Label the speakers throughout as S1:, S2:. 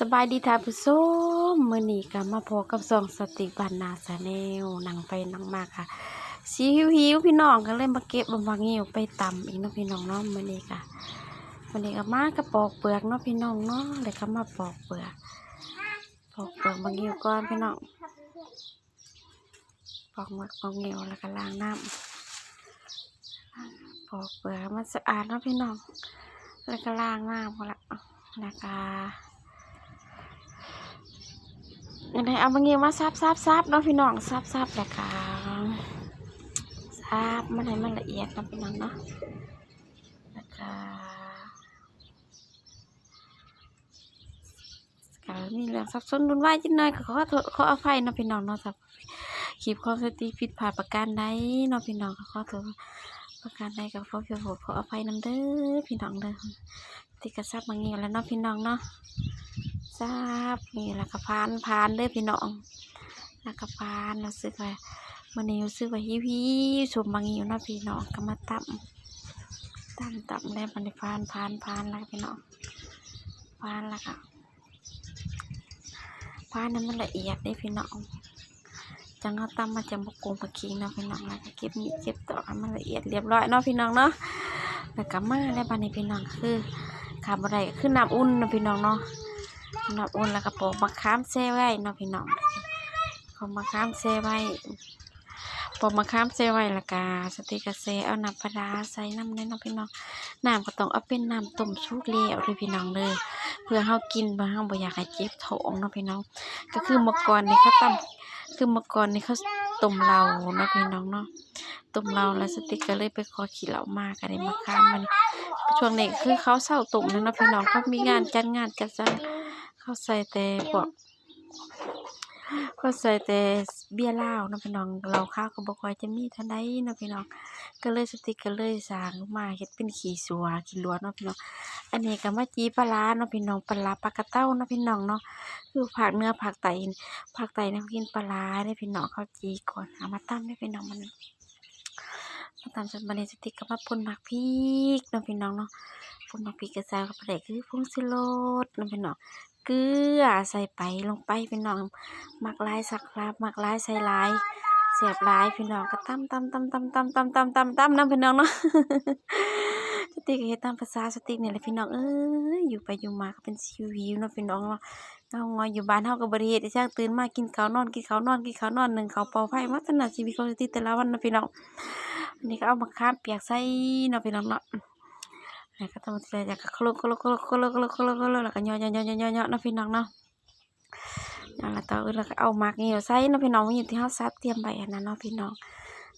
S1: สบายดีท่านผู้ชมมื้อนี้ก็มาพบกับสองสติบ้านนาชาแนลนั่งไปนั่งมาค่ะสิหิวๆพี่น้องก็เลยมาเก็บบางงิ้วไปตำอีกเนาะพี่น้องเนาะมื้อนี้ก็มื้อนี้ก็มากระปอกเปลือกเนาะพี่น้องเนาะแล้วก็มาปอกเปลือกปอกเปลือกบางงิ้วก่อนพี่น้องปอกหมดบางงิ้วแล้วก็ล้างน้ำปอกเปลือกมันสะอาดเนาะพี่น้องแล้วก็ล้างน้ำพอละแล้วก็ อันไหนเอามาเงี้ยมาซับซับซับเนาะพี่น้องซับซับแล้วก็ซับมันให้มันละเอียดเนาะพี่น้องเนาะแล้วก็มีเรื่องซับซ้อนรุนวายจินหน่อยก็ขอขออภัยเนาะพี่น้องเนาะครับคลิปความสติผิดพลาดประการใดเนาะพี่น้องก็ขอโทษประการใดก็ขอเพียงขออภัยนำเด้อพี่น้องเด้อที่กระซับมาเงี้ยแล้วเนาะพี่น้องเนาะ ทราบนี่แล้วก็พานพานเด้อพี่น้องแล้วก็พานรู้สึกว่ามันนี้รู้สึกว่าฮิวฮิวชมบางอยู่นะพี่น้องก็มาตั้มตั้มตั้มแล้วมันพานพานพานแล้วพี่น้องพานแล้วก็พานนั้นมันละเอียดได้พี่น้องจังเอาตั้มมาจะบกโกงบกคิงเนาะพี่น้องแล้วก็เก็บมีดเก็บต่อมันละเอียดเรียบร้อยเนาะพี่น้องเนาะแล้วก็มาแล้วบัดนี้พี่น้องคือขาบอะไรคือน้ำอุ่นนะพี่น้องเนาะ น้ำอุ่นแล้วก็ปอกมะขามแช่ไว้เนาะพี่น้องปอกมะขามแช่ไว้ปอกมะขามแช่ไว้แล้วก็สติกาแซเอาน้ำปลาร้าใส่น้ำในเนาะพี่น้องน้ำก็ต้องเอาเป็นน้ำต้มสุกแล้วเลยพี่น้องเลยเพื่อเฮากินบ่เฮาบ่อยากให้เจ็บท้องเนาะพี่น้อง ก็คือเมื่อก่อนนี่เขาตำคือเมื่อก่อนนี่เขาต้มเหล้านาะพี่น้องเนาะต้มเหลาแล้วสติกก็เลยไปขอขี้เหล้ามาก็ได้มะขามมันช่วงนี้คือเขาเศร้าต้มแล้วเนาะพี่น้องเขามีงานจัดงานจัดจัง เขาใส่แต่พวกเขาใส่แต่เบี้ยเหล้าเนาะพี่น้องเราข้าวก็บ่ค่อยจะมีเท่าใดเนาะพี่น้อง ก็เลยสติกก็เลยสร้างมาเฮ็ดเป็นขี้สัวขี้ล้วนเนาะพี่น้อง อันนี้ก็มาจีปลาร้าเนาะพี่น้องปลาร้าปลากระเต้าเนาะพี่น้องเนาะคือผักเนื้อผักไตผักไตเนี่ยเขากินปลาร้าเด้พี่น้องเขาจีก่อนเอามาตั้งให้พี่น้องมันมาตำจนบัดนี้สติกก็มาพ่นหมักพริกเนาะพี่น้องเนาะพ่นหมักพริกกระซายกับปลาแดกคือผงชูรสเนาะพี่น้อง เกลือใส่ไปลงไปพี่น้องหมักลายสักลาบหมักลายใส่ลายเสียบลายพี่น้องก็ตำตำตำตำตำตำตำตำตำน้ำพี่น้องเนาะสติกเฮ็ดตามภาษาสติกนี่แหละพี่น้องเอ้ยอยู่ไปอยู่มาก็เป็นชีวิตเนาะพี่น้องเนาะเฮางอยอยู่บ้านเฮาก็บ่ได้เฮ็ดได้ช่างตื่นมากินข้าวนอนกินข้าวนอนกินข้าวนอนหนึ่งข้าวเปล่าไผ่มาตลอดชีวิตของสติกแต่ละวันเนาะพี่น้องอันนี้ก็เอามะขามเปียกใส่เนาะพี่น้องเนาะ แล้วก็ต้องใส่จากคลุกคลุกคลุกคลุกคลุกคลุกคลุกแล้วก็ย่อย่อย่อย่อย่อย่อนะพี่น้องเนาะย่อแล้วต่อแล้วก็เอาหมากนี่ใส่นะพี่น้องอยู่ที่เฮาซัดเตรียมไว้อันนั้นเนาะพี่น้อง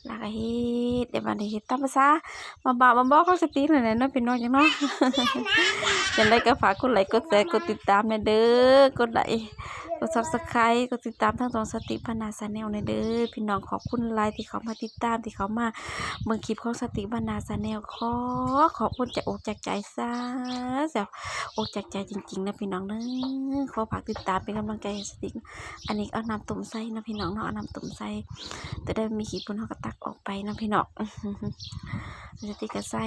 S1: แล้วก็เฮ็ดเดี๋ยวบัดนี้เฮ็ดตามภาษามาบ่าวมาบอกเขาสตินั่นแหละเนาะพี่น้องจังเนาะจังไดก็ฝากกดไลค์กดแชร์กดติดตามแน่เด้อกดไลค์ กด Subscribe กดติดตามทั้งสองสติพนาชาแนลในเด้อพี่น้องขอบคุณหลายที่เขามาติดตามที่เขามาเบิ่งคลิปของสติพนาชาแนลขอขอบคุณจากอกจากใจซะแซ่บอกจากใจจริงๆนะพี่น้องเด้อขอฝากติดตามเป็นกำลังใจสติอันนี้เอาน้ำตุ่มใส่นะพี่น้องเนาะเอาน้ำตุ่มใส่แต่ได้มีขีดพุ่นเขาก็ตักออกไปนะพี่น้อง สติก็ใส่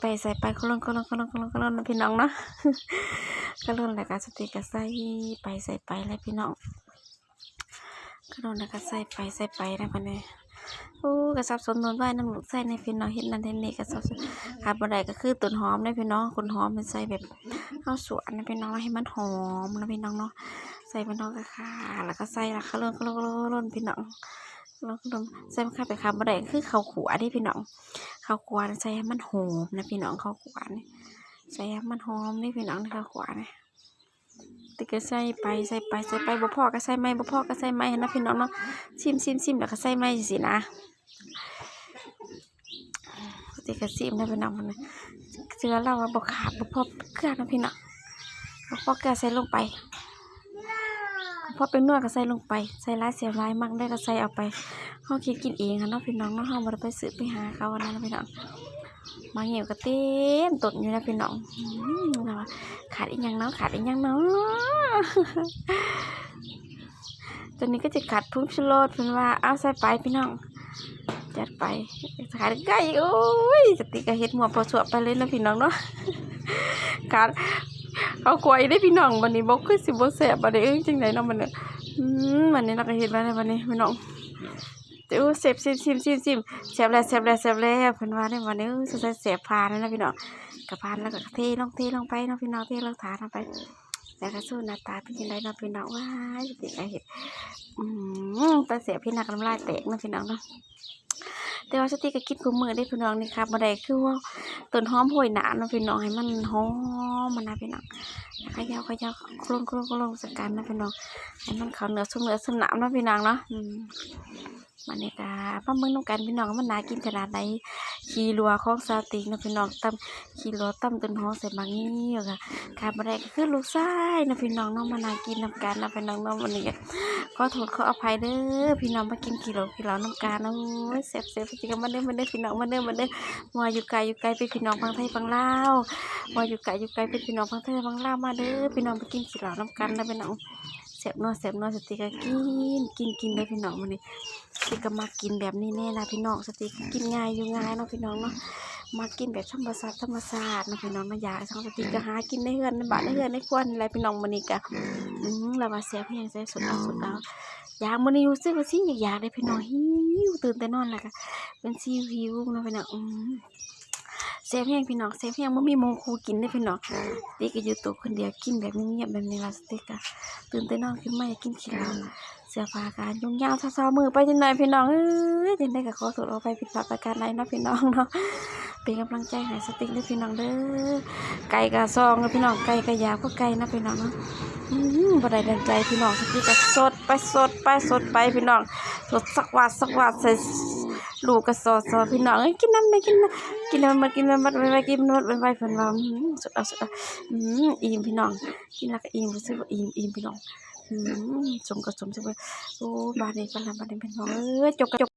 S1: ไปใส่ไปคลนคลนคลนคลนคลนนะพี่น้องเนาะก็ลนแล้วก็สติก็ใส่ไปใส่ไปแล้วพี่น้องก็ลนแล้วก็ใส่ไปใส่ไปนะพันเนี่ยโอ้กระสับสนนวนไว้น้ำหลูกใส่ในพี่น้องเห็นนั่นเห็นนี่กระสับสนขาดบ่ไดก็คือต้นหอมนะพี่น้องคนหอมมันใส่แบบข้าวสวนนะพี่น้องให้มันหอมนะพี่น้องเนาะใส่พี่น้องก็ค่ะแล้วก็ใส่ละก็ลนก็ลนก็ลนพี่น้อง ล้วก็ลนใส่มะขามไปขาดบ่ได้คือข้าวขัวที่พี่น้องข้าวขัวน่ะใส่ให้มันหอมนะพี่น้องข้าวขัวนี่ใส่ให้มันหอมนี่พี่น้องข้าวขัวนี่ติก็ใส่ไปใส่ไปใส่ไปบ่พอก็ใส่ไม่บ่พอก็ใส่ไม่นะพี่น้องเนาะชิมชิมชิมแล้วก็ใส่ไม่สินะติก็ชิมนะพี่น้องมันเสือเราว่าบ่ขาดบ่พอเกลือนะพี่น้องบ่พอเกลือใส่ลงไป พอเป็นนวดก็ใส่ลงไป ใส่หลายเสียหลายมักได้ก็ใส่เอาไปเฮาคิดกินเองค่ะเนาะพี่น้องเนาะเฮาบ่ได้ไปซื้อไปหาเขาอันนั้นพี่น้องมาเหี่ยวก็เต็มต้นอยู่นะพี่น้องขาดอีกย่างเนาะขาดอีกย่างเนาะตอนนี้ก็จะขาดพุ่งชโลดเป็นว่าเอาใส่ไปพี่น้องจัดไปขาดไก่โอ้ยสติกระเฮ็ดหัวกพอสวบไปเลยนะพี่น้องเนาะขาด เอากล้วยได้พี่น้องบัดนี้บ่คือสิบ่แซ่บบัดนี้เอ้ยจังไดเนาะมันเนี่ยอืมบัดนี้เราก็เฮ็ดมาแล้วบัดนี้พี่น้องเดี๋ยวเสพซิมซิมซิมซิมแซ่บแล้วแซ่บแล้วแซ่บแล้วเพิ่นว่าได้บัดนี้เสุดท้ายแซ่บพานแล้วนะพี่น้องกระพานแล้วก็เทลงเทลงไปเนาะพี่น้องเทลงถาดลงไปแล้วก็สู้หน้าตาเป็นจังไดเนาะพี่น้องว้ายสิไอ้เฮ็ดอืมตาแซ่บพี่นักน้ำลายแตกเนาะพี่น้องเนาะ แต่ว่าสติก็คิดกูมือได้พี่น้องนี่ครับบ่ได้คือว่าต้นหอมโหยหนาเนาะพี่น้องให้มันหอมมันนะพี่น้องขยาวขยาวคลุงคลุงคลุงสกันนะพี่น้องให้มันเขาเนื้อสุ่มเนื้อสุ่มหนามเนาะพี่น้องเนาะ มมันนี่กาป้าเมืองน้องกันพี่น้องมันน่ากินขนาดไหนขี่รัวของซาติงนะพี่น้องตำขี่รัวตำต้นหอมใส่มังงี้ยค่ะขาดบ่ได้ก็คือลูกชายเนะพี่น้องเนาะมันนากินนำกันนะพี่น้องเนาะวันนี้ก็ขอโทษขออภัยเด้อพี่น้องมากินขี่รัวขี่รัวน้ำกันนะโอ้ยแซ่บแซ่บจริงๆมาเด้อมาเด้อพี่น้องมาเด้อมาเด้อว่าอยู่ไกลอยู่ไกลเป็นพี่น้องฟังไทยฟังลาวว่าอยู่ไกลอยู่ไกลเป็นพี่น้องพังเทศพังลาวมาเด้อพี่น้องไปกินขี้เหล้าน้ำกันนะพี่น้อง เสพนัวเสพนัวสติกกินกินกินเลยพี่น้องมันนี่สติกมากินแบบนี้แน่นะพี่น้องสติกกินง่ายอยู่ง่ายเนาะพี่น้องเนาะมากินแบบธรรมชาติธรรมชาติเนาะพี่น้องมาอยากช่างสติก็หากินในเฮือนในบ้านในเฮือนในครัวนี่แหละพี่น้องมันนี่ก็อืมเราว่าเสียเพียงใส่สุดเอาสุดเอาอยากมันนี่อยู่ซิว่าซิอยากได้พี่น้องหิวตื่นแต่นอนแล้วก็เป็นซีวิวเนาะพี่น้องอืม ซฟแห้งพี่น้องเซฟแห้งบ่มีโมงครูกินได้พี่น้องสติ๊กอยู่ตัวคนเดียวกินแบบเงียบแบบนี้ละสติ๊กอะตื่นแต่นอนขึ้นมาอยากกินขี้เหล้าเสื้อผ้าการยุ่งยาวเศร้าๆมือไปจังหน่อยพี่น้องเอ้ยจังได้ก็ขอโทษเอาไปผิดพลาดประการใดเนาะพี่น้องเนาะเป็นกำลังใจให้สติ๊กด้วยพี่น้องเด้อไก่กะซองเด้อพี่น้องไก่กะยาวก็ไก่นะพี่น้องเนาะอืมบ่ไดดังใจพี่น้องสติ๊กก็สดไปสดไปสดไปพี่น้องสดสักวาดสักวาดใส่ ลูกก็สอดสอดพี่น้องเอ้ยกินน้ำไปกินน้ำกินน้ำมากินน้ำมาไปไปกินน้ำไปไปเพิ่นว่าอืมสุดเอาสุดเอาอืมอิ่มพี่น้อง กินแล้วก็อิ่มรู้สึกว่าอิ่มอิ่มพี่น้องอืมสมก็สมจังเลยโอ้บานนี้ก็ลำบาดนี้พี่น้องเอ้ยจกกระจก